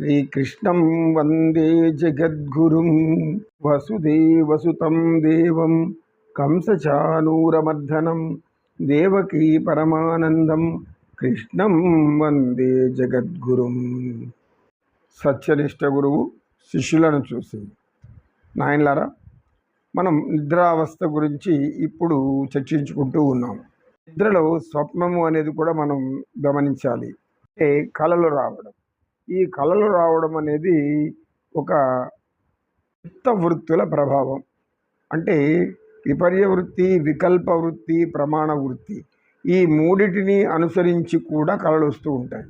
శ్రీకృష్ణం వందే జగద్గురుం వసుదేవసుతం దేవం కంసచానూరమర్ధనం దేవకీ పరమానందం కృష్ణం వందే జగద్గురుం సత్యనిష్ట గురువు శిష్యులను చూసి నాయనలారా మనం నిద్రావస్థ గురించి ఇప్పుడు చర్చించుకుంటూ ఉన్నాం. నిద్రలో స్వప్నము అనేది కూడా మనం గమనించాలి. అంటే కళలు రావడం ఈ కళలు రావడం అనేది ఒక చిత్త వృత్తుల ప్రభావం. అంటే విపర్య వృత్తి వికల్ప వృత్తి ప్రమాణ వృత్తి ఈ మూడిటిని అనుసరించి కూడా కళలు వస్తూ ఉంటాయి.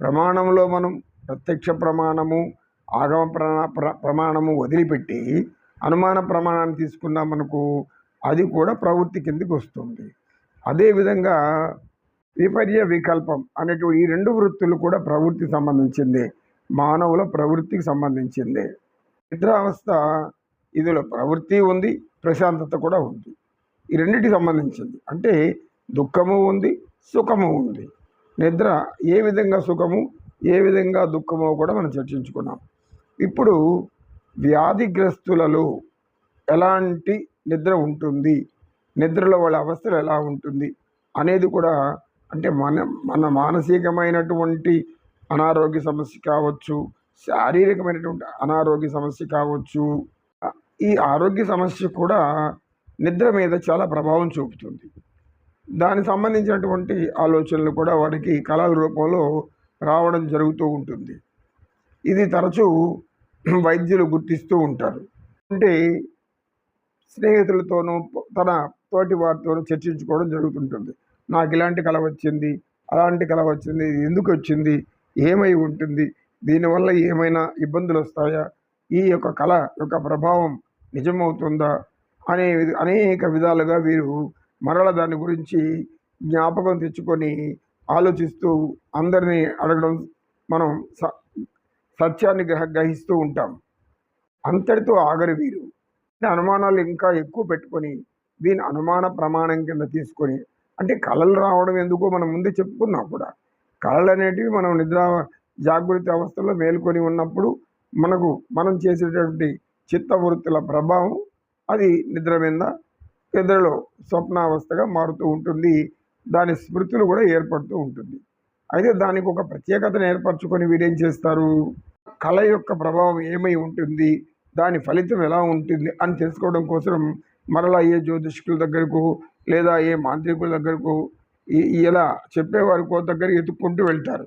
ప్రమాణంలో మనం ప్రత్యక్ష ప్రమాణము ఆగమ ప్ర ప్ర- ప్రమాణము వదిలిపెట్టి అనుమాన ప్రమాణాన్ని తీసుకున్నామనుకో అది కూడా ప్రవృత్తి కిందకి వస్తుంది. అదేవిధంగా విపర్య వికల్పం అనేటువంటి ఈ రెండు వృత్తులు కూడా ప్రవృత్తికి సంబంధించిందే. మానవుల ప్రవృత్తికి సంబంధించింది. నిద్రావస్థ ఇదిలో ప్రవృత్తి ఉంది ప్రశాంతత కూడా ఉంది. ఈ రెండింటికి సంబంధించింది. అంటే దుఃఖము ఉంది సుఖము ఉంది. నిద్ర ఏ విధంగా సుఖము ఏ విధంగా దుఃఖమో కూడా మనం చర్చించుకున్నాం. ఇప్పుడు వ్యాధిగ్రస్తులలో ఎలాంటి నిద్ర ఉంటుంది? నిద్రలో వాళ్ళ అవస్థలు ఎలా ఉంటుంది? అనేది కూడా అంటే మన మన మానసికమైనటువంటి అనారోగ్య సమస్య కావచ్చు శారీరకమైనటువంటి అనారోగ్య సమస్య కావచ్చు ఈ ఆరోగ్య సమస్య కూడా నిద్ర మీద చాలా ప్రభావం చూపుతుంది. దానికి సంబంధించినటువంటి ఆలోచనలు కూడా వారికి కళల రూపంలో రావడం జరుగుతూ ఉంటుంది. ఇది తరచూ వైద్యులు గుర్తిస్తూ ఉంటారు. అంటే స్నేహితులతోనూ తన తోటి వారితోనూ చర్చించుకోవడం జరుగుతుంటుంది. నాకు ఇలాంటి కళ వచ్చింది అలాంటి కళ వచ్చింది ఎందుకు వచ్చింది ఏమై ఉంటుంది దీనివల్ల ఏమైనా ఇబ్బందులు వస్తాయా ఈ యొక్క కళ యొక్క ప్రభావం నిజమవుతుందా అనే అనేక విధాలుగా వీరు మరల దాని గురించి జ్ఞాపకం తెచ్చుకొని ఆలోచిస్తూ అందరినీ అడగడం మనం స సత్యాన్ని గ్రహ గ్రహిస్తూ ఉంటాం. అంతటితో ఆగరు వీరు. అనుమానాలు ఇంకా ఎక్కువ పెట్టుకొని దీని అనుమాన ప్రమాణం కింద తీసుకొని అంటే కళలు రావడం ఎందుకో మనం ముందే చెప్పుకున్నాం కూడా. కళలు అనేటివి మనం నిద్ర జాగృతి అవస్థలో మేల్కొని ఉన్నప్పుడు మనకు మనం చేసేటటువంటి చిత్తవృత్తుల ప్రభావం అది నిద్ర మీద నిద్రలో స్వప్నావస్థగా మారుతూ ఉంటుంది. దాని స్మృతులు కూడా ఏర్పడుతూ ఉంటుంది. అయితే దానికి ఒక ప్రత్యేకతను ఏర్పరచుకొని వీరేం చేస్తారు? కళ యొక్క ప్రభావం ఏమై ఉంటుంది? దాని ఫలితం ఎలా ఉంటుంది? అని తెలుసుకోవడం కోసం మరలా ఏ జ్యోతిష్కుల దగ్గరకు లేదా ఏ మాంత్రికుల దగ్గరకు ఈ- ఇలా చెప్పేవారికో దగ్గర ఎత్తుక్కుంటూ వెళ్తారు.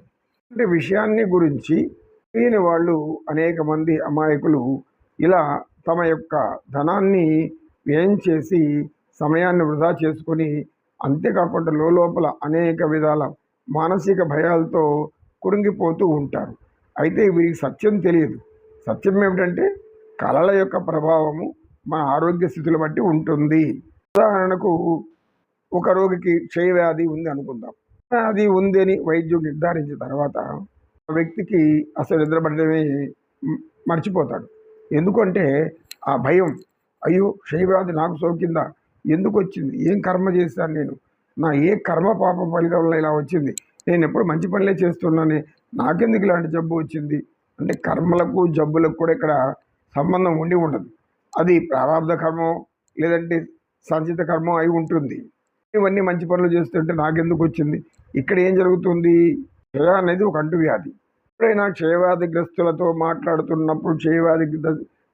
అంటే విషయాన్ని గురించి తెలియని వాళ్ళు అనేక మంది అమాయకులు ఇలా తమ యొక్క ధనాన్ని వ్యయం చేసి సమయాన్ని వృధా చేసుకొని అంతేకాకుండా లోపల అనేక విధాల మానసిక భయాలతో కురింగిపోతూ ఉంటారు. అయితే వీరికి సత్యం తెలియదు. సత్యం ఏమిటంటే కళల యొక్క ప్రభావము మన ఆరోగ్య స్థితిని బట్టి ఉంటుంది. ఉదాహరణకు ఒక రోగికి క్షయవ్యాధి ఉంది అనుకుందాం. అది ఉంది అని వైద్యుడు నిర్ధారించిన తర్వాత ఆ వ్యక్తికి అసలు నిద్రపడమే మర్చిపోతాడు. ఎందుకంటే ఆ భయం అయ్యో క్షయవ్యాధి నాకు సోకిందా? ఎందుకు వచ్చింది? ఏం కర్మ చేశాను నేను? నా ఏ కర్మ పాప ఫలితం వల్ల ఇలా వచ్చింది? నేను ఎప్పుడు మంచి పనులే చేస్తున్నాను నాకెందుకు ఇలాంటి జబ్బు వచ్చింది? అంటే కర్మలకు జబ్బులకు కూడా ఇక్కడ సంబంధం ఉండి ఉండదు. అది ప్రారంభ కర్మం లేదంటే సంచిత కర్మం అయి ఉంటుంది. ఇవన్నీ మంచి పనులు చేస్తుంటే నాకెందుకు వచ్చింది? ఇక్కడ ఏం జరుగుతుంది? క్షయ అనేది ఒక అంటువ్యాధి. ఎప్పుడైనా క్షయవ్యాధిగ్రస్తులతో మాట్లాడుతున్నప్పుడు క్షయవ్యాధి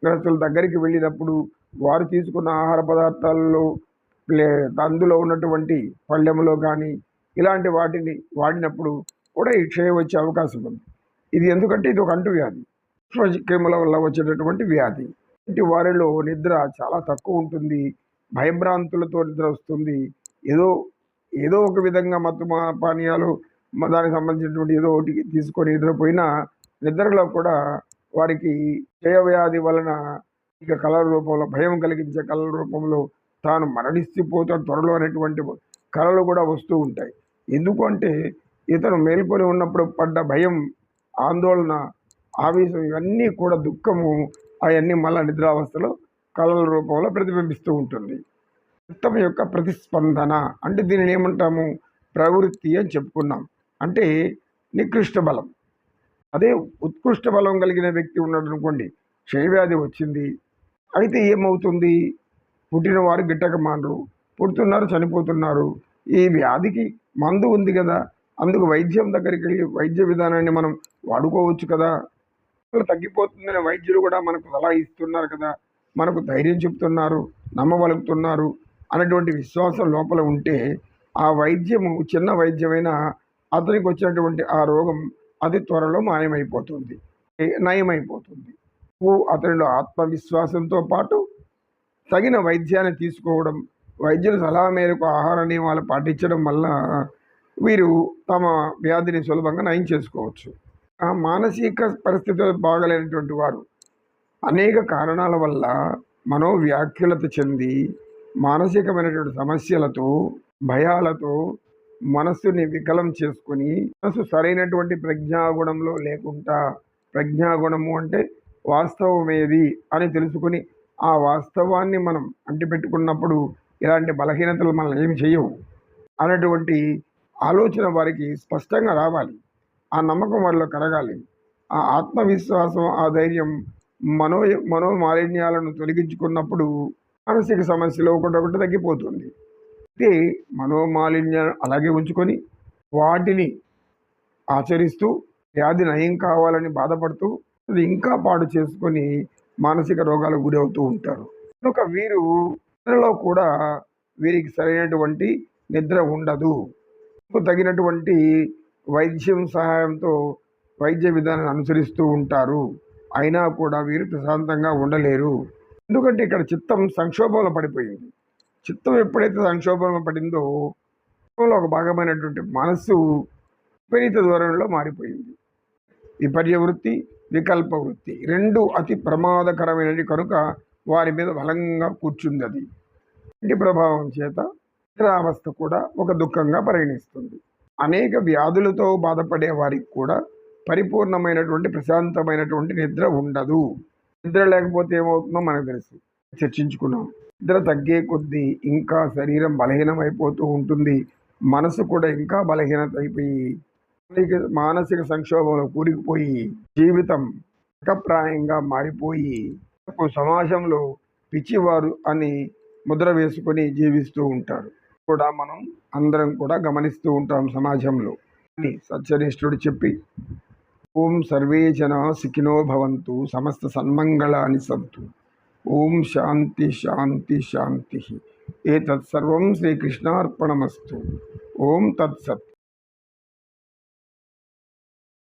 గ్రస్తుల దగ్గరికి వెళ్ళినప్పుడు వారు తీసుకున్న ఆహార పదార్థాలలో లే అందులో ఉన్నటువంటి పళ్ళెములో కానీ ఇలాంటి వాటిని వాడినప్పుడు కూడా ఈ క్షయం వచ్చే అవకాశం ఉంది. ఇది ఎందుకంటే ఇది ఒక అంటువ్యాధి. క్రిముల వల్ల వచ్చేటటువంటి వ్యాధి. ఇంటి వారిలో నిద్ర చాలా తక్కువ ఉంటుంది. భయభ్రాంతులతో నిద్ర వస్తుంది ఏదో ఏదో ఒక విధంగా మత్తు పానీయాలు మ- దానికి సంబంధించినటువంటి ఏదో ఒకటి తీసుకొని నిద్రపోయినా నిద్రలో కూడా వారికి క్షయవ్యాధి వలన ఇక కళల రూపంలో భయం కలిగించే కళల రూపంలో తాను మరణిస్తిపోతాడు త్వరలో అనేటువంటి కళలు కూడా వస్తూ ఉంటాయి. ఎందుకంటే ఇతను మేల్కొని ఉన్నప్పుడు పడ్డ భయం ఆందోళన ఆవేశం ఇవన్నీ కూడా దుఃఖము అవన్నీ మళ్ళా నిద్రావస్థలో కళల రూపంలో ప్రతిబింబిస్తూ ఉంటుంది. చిత్తం యొక్క ప్రతిస్పందన అంటే దీనిని ఏమంటాము? ప్రవృత్తి అని చెప్పుకున్నాం. అంటే నికృష్ట బలం. అదే ఉత్కృష్ట బలం కలిగిన వ్యక్తి ఉన్నాడు అనుకోండి క్షయవ్యాధి వచ్చింది అయితే ఏమవుతుంది? పుట్టినవారు గిట్టక మానరు పుడుతున్నారు చనిపోతున్నారు ఈ వ్యాధికి మందు ఉంది కదా అందుకు వైద్యం దగ్గరికి వెళ్ళి వైద్య విధానాన్ని మనం వాడుకోవచ్చు కదా. తగ్గిపోతుందనే తగ్గిపోతుందని వైద్యులు కూడా మనకు సలహా ఇస్తున్నారు కదా. మనకు ధైర్యం చెప్తున్నారు నమ్మగలుగుతున్నారు అనేటువంటి విశ్వాసం లోపల ఉంటే ఆ వైద్యము చిన్న వైద్యమైనా అతనికి వచ్చినటువంటి ఆ రోగం అతి త్వరలో మాయమైపోతుంది నయమైపోతుంది. ఓ అతనిలో ఆత్మవిశ్వాసంతో పాటు తగిన వైద్యాన్ని తీసుకోవడం వైద్యుల సలహా మేరకు ఆహార నియమాలు పాటించడం వల్ల వీరు తమ వ్యాధిని సులభంగా నయం చేసుకోవచ్చు. ఆ మానసిక పరిస్థితులు బాగలేనటువంటి వారు అనేక కారణాల వల్ల మనోవ్యాఖ్యలత చెంది మానసికమైనటువంటి సమస్యలతో భయాలతో మనస్సుని వికలం చేసుకొని మనసు సరైనటువంటి ప్రజ్ఞాగుణంలో లేకుండా ప్రజ్ఞాగుణము అంటే వాస్తవమేది అని తెలుసుకుని ఆ వాస్తవాన్ని మనం అంటిపెట్టుకున్నప్పుడు ఇలాంటి బలహీనతలు మనం ఏమి చేయవు అనేటువంటి ఆలోచన వారికి స్పష్టంగా రావాలి. ఆ నమ్మకం వారిలో కరగాలి ఆ ఆత్మవిశ్వాసం ఆ ధైర్యం మనో మనోమాలిన్యాలను తొలగించుకున్నప్పుడు మానసిక సమస్యలు ఒకటొకటి తగ్గిపోతుంది. అయితే మనోమాలిన్యాలను అలాగే ఉంచుకొని వాటిని ఆచరిస్తూ వ్యాధి నయం కావాలని బాధపడుతూ అది ఇంకా పాడు చేసుకొని మానసిక రోగాలకు గురవుతూ ఉంటారు. కనుక వీరు నిద్రలో కూడా వీరికి సరైనటువంటి నిద్ర ఉండదు. తగినటువంటి వైద్యం సహాయంతో వైద్య విధానాన్ని అనుసరిస్తూ ఉంటారు. అయినా కూడా వీరు ప్రశాంతంగా ఉండలేరు. ఎందుకంటే ఇక్కడ చిత్తం సంక్షోభంలో పడిపోయింది. చిత్తం ఎప్పుడైతే సంక్షోభంలో పడిందో ఒక భాగమైనటువంటి మనస్సు విపరీత దూరంలో మారిపోయింది. విపర్య వృత్తి వికల్ప వృత్తి రెండు అతి ప్రమాదకరమైనవి కనుక వారి మీద బలంగా కూర్చుంది అది. ఇంటి ప్రభావం చేత నిద్రావస్థ కూడా ఒక దుఃఖంగా పరిగణిస్తుంది. అనేక వ్యాధులతో బాధపడే వారికి కూడా పరిపూర్ణమైనటువంటి ప్రశాంతమైనటువంటి నిద్ర ఉండదు. నిద్ర లేకపోతే ఏమవుతుందో మనకు తెలుసు. చర్చించుకున్నాం. నిద్ర తగ్గే కొద్దీ ఇంకా శరీరం బలహీనమైపోతూ ఉంటుంది. మనసు కూడా ఇంకా బలహీనత అయిపోయి మానసిక సంక్షోభంలో కూరికిపోయి జీవితం ఏకప్రాయంగా మారిపోయి సమాజంలో పిచ్చివారు అని ముద్ర వేసుకొని జీవిస్తూ ఉంటారు. కూడా మనం అందరం కూడా గమనిస్తూ ఉంటాం సమాజంలో. అని సత్యనిష్ఠుడు చెప్పి ओम सर्वे जना सिखिनो भवन्तु, समस्त सन्मङ्गलानि सन्तु। ओम शांति शांति शांति एतत् सर्वं श्रीकृष्णार्पणमस्तु। ओम तत्सत्।